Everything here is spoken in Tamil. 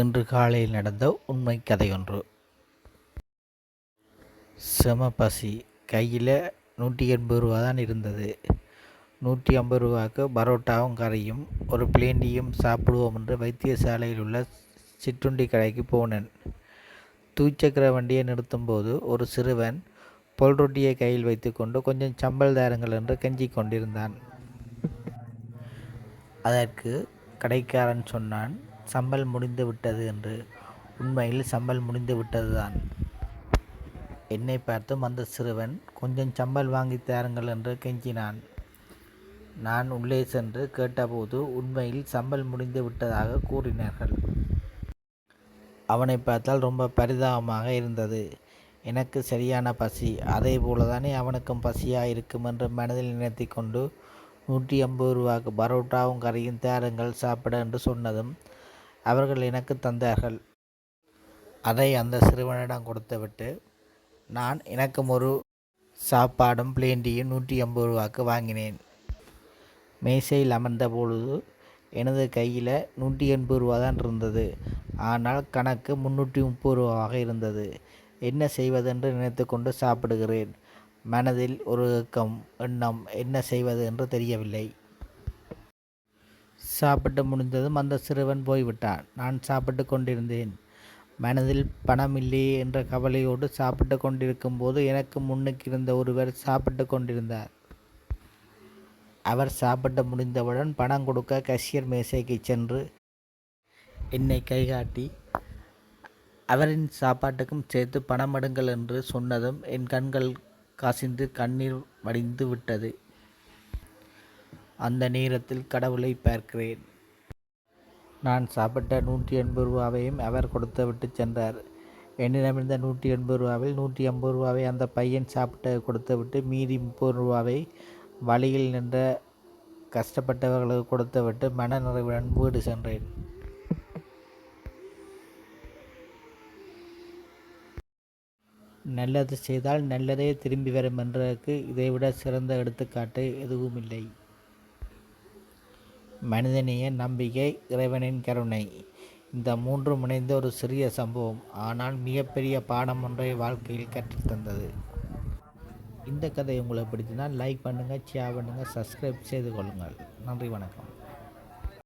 இன்று காலையில் நடந்த உண்மை கதையொன்று செம பசி. கையில் நூற்றி எண்பது ரூபா தான் இருந்தது. நூற்றி ஐம்பது ரூபாய்க்கு பரோட்டாவும் கறியும் ஒரு பிளேண்டியும் சாப்பிடுவோம் என்று வைத்தியசாலையில் உள்ள சிற்றுண்டி கடைக்கு போனேன். தூச்சக்கர வண்டியை நிறுத்தும்போது ஒரு சிறுவன் பொல் ரொட்டியை கையில் வைத்துக்கொண்டு கொஞ்சம் சம்பல் தாருங்கள் என்று கெஞ்சிக் கொண்டிருந்தான். அதற்கு கடைக்காரன் சொன்னான் சம்பல் முடிந்து விட்டது என்று உண்மையில் சம்பல் முடிந்து விட்டதுதான். என்னை பார்த்தும் அந்த சிறுவன் கொஞ்சம் சம்பல் வாங்கி தாருங்கள் என்று கெஞ்சினான். நான் உள்ளே சென்று கேட்டபோது உண்மையில் சம்பல் முடிந்து விட்டதாக கூறினார்கள். அவனை பார்த்தால் ரொம்ப பரிதாபமாக இருந்தது. எனக்கு சரியான பசி அதே போலதானே அவனுக்கும் பசியாக இருக்கும் என்று மனதில் நினைத்து கொண்டு நூற்றி ஐம்பது ரூபாய்க்கு பரோட்டாவும் கறியும் தேருங்கள் சாப்பிட என்று சொன்னதும் அவர்கள் எனக்கு தந்தார்கள். அதை அந்த சிறுவனிடம் கொடுத்துவிட்டு நான் எனக்கும் ஒரு சாப்பாடும் பிளேண்டியும் நூற்றி ஐம்பது ரூபாய்க்கு வாங்கினேன். மேசையில் அமர்ந்த பொழுது எனது கையில் நூற்றி எண்பது ரூபா தான் இருந்தது. ஆனால் கணக்கு முந்நூற்றி முப்பது ரூபாவாக இருந்தது. என்ன செய்வதென்று நினைத்து கொண்டு சாப்பிடுகிறேன். மனதில் ஒரு ஏக்கம் எண்ணம் என்ன செய்வது என்று தெரியவில்லை. சாப்பிட்டு முடிந்ததும் அந்த சிறுவன் போய்விட்டான். நான் சாப்பிட்டு கொண்டிருந்தேன். மனதில் பணம் இல்லையே என்ற கவலையோடு சாப்பிட்டு கொண்டிருக்கும் போது எனக்கு முன்னுக்கு இருந்த ஒருவர் சாப்பிட்டு கொண்டிருந்தார். அவர் சாப்பிட்டு முடிந்தவுடன் பணம் கொடுக்க கஷியர் மேசைக்கு சென்று என்னை கைகாட்டி அவரின் சாப்பாட்டுக்கும் சேர்த்து பணம் எடுங்கள் என்று சொன்னதும் என் கண்கள் கசிந்து கண்ணீர் வடிந்து விட்டது. அந்த நேரத்தில் கடவுளை பார்க்கிறேன். நான் சாப்பிட்ட நூற்றி எண்பது ரூபாவையும் அவர் கொடுத்து விட்டு சென்றார். என்னிடமிருந்த நூற்றி எண்பது ரூபாவில் நூற்றி ஐம்பது ரூபாவை அந்த பையன் சாப்பிட்டு கொடுத்து விட்டு மீதி முப்பது ரூபாவை வழியில் நின்ற கஷ்டப்பட்டவர்களுக்கு கொடுத்து விட்டு மன நிறைவுடன் வீடு சென்றேன். நல்லது செய்தால் நல்லதே திரும்பி வரும் என்றதற்கு இதைவிட சிறந்த எடுத்துக்காட்டு எதுவும் இல்லை மனிதனிய நம்பிக்கை இறைவனின் கருணை. இந்த மூன்றும் இணைந்த ஒரு சிறிய சம்பவம் ஆனால் மிகப்பெரிய பாடம் ஒன்றை வாழ்க்கையில் கற்றுத்தந்தது இந்த கதை உங்களை பிடிச்சினால் லைக் பண்ணுங்கள் ஷேர் பண்ணுங்கள் சப்ஸ்கிரைப் செய்து கொள்ளுங்கள். நன்றி வணக்கம்.